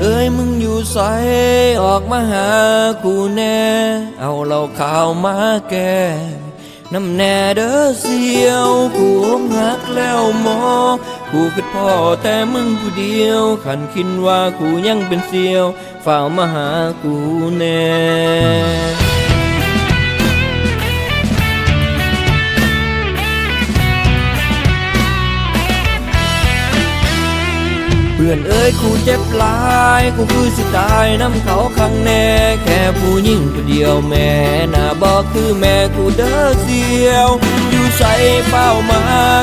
เอ้ยมึงอยู่ใสออกมาหากูแน่ เอาเหล่าขาวมาแก่น้ำแน่เด้อเสียวกูอกหักแล้วหมอกูคือพ่อแต่มึงผู้เดียว ขันคินว่ากูยังเป็นเสียวฝ่ามาหากูแน่ พื่อนเอ้ยกูเจ็บหลายกูคือสิตายน้ำเขาข้างแน่แค่ผู้หญิงผู้เดียวแม่น่าบอกคือแม่กูเด้อเสียว อยู่ใส่เป้ามา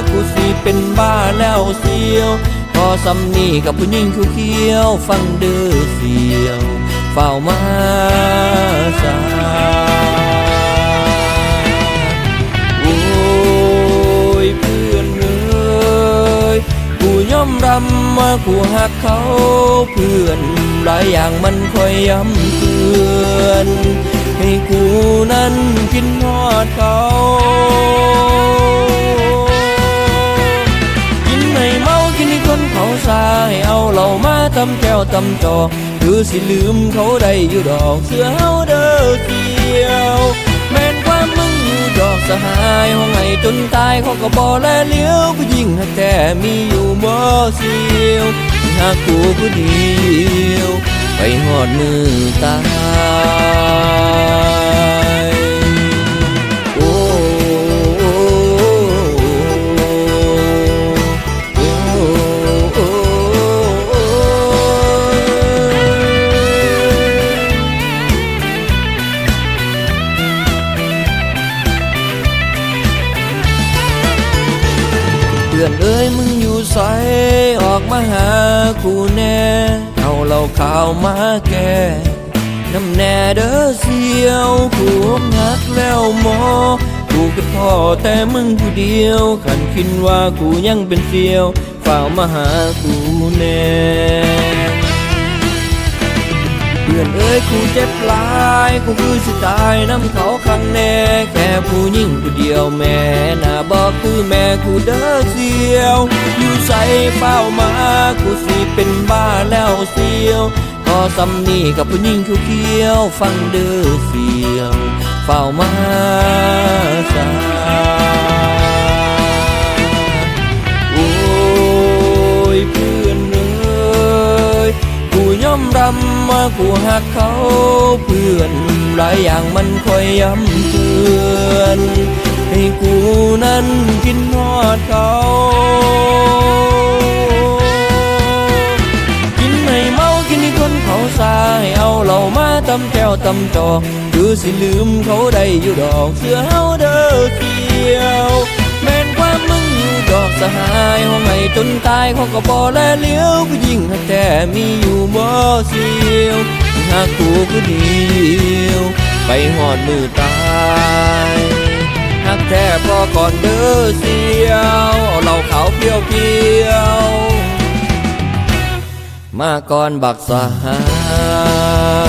กูสิเป็นบ้าแล้วเสียวพอสำนีกับผู้หญิงเขียว ฟังเด้อเสียวเฝ้ามา ยอมรับว่ากูหักเขาเพื่อนหลายอย่างมันคอยย้ำเตือนให้กูนั้นกินทอดเขากินให้เมากินให้คนเขาสาให้เอาเหล้ามาตำแก้วตำจอ คือสิลืมเขาได้อยู่ดอกเสือเฮาเด้อ หายห้องไห้จนตายเขาก็บอแลเลี้ยวผู้หญิงหักแต่มีอยู่บ่เสียวหากกูผู้เดียว ไปหอดมือตาย อนเอ้ยมึงอยู่ใสออกมาหากูแน่ เอาเหล่าขาวมาแก่น้ำแน่เด้อเสียวกูอกหักแล้วหมอ กูคือพ่อแต่มึงผู้เดียวขันคินว่ากูยังเป็นเสียวฝ่าวมาหากูแน่ เพื่อนเอ้ยกูเจ็บหลายกูคือสิตายน้ำเขาข้างแน่แค่ผู้หญิงผู้เดียวแม่น่าบอกคือแม่กูเด้อเสียว อยู่ใส่เฝ้ามากูสิเป็นบ้าแล้วเสียวพอสำนีกับผู้หญิงเขียวๆฟังเด้อเสียวเฝ้ามาสา รับว่ากูหักเขาเพื่อนหลายอย่างมันคอยย้ำเตือน ให้กูนั้นกินทอดเขากินให้เมากินให้คนเขาสาให้เอาเหล้ามาตำแก้วตำจอคือสิลืมเขาได้อยู่ดอกเสื้อเฮาเด้อเสียวแม่น สหายห้องไห้จนตายเขาก็บ่แลเลี้ยวผู้หญิงแต่มีอยู่บ่เสียวหากกูผู้เดียว ไปหอดมือตายหักแท้พอก่อนเด้อเสียวเอาเหล้าขาวเพียวเพียวมาก่อนบักสหาย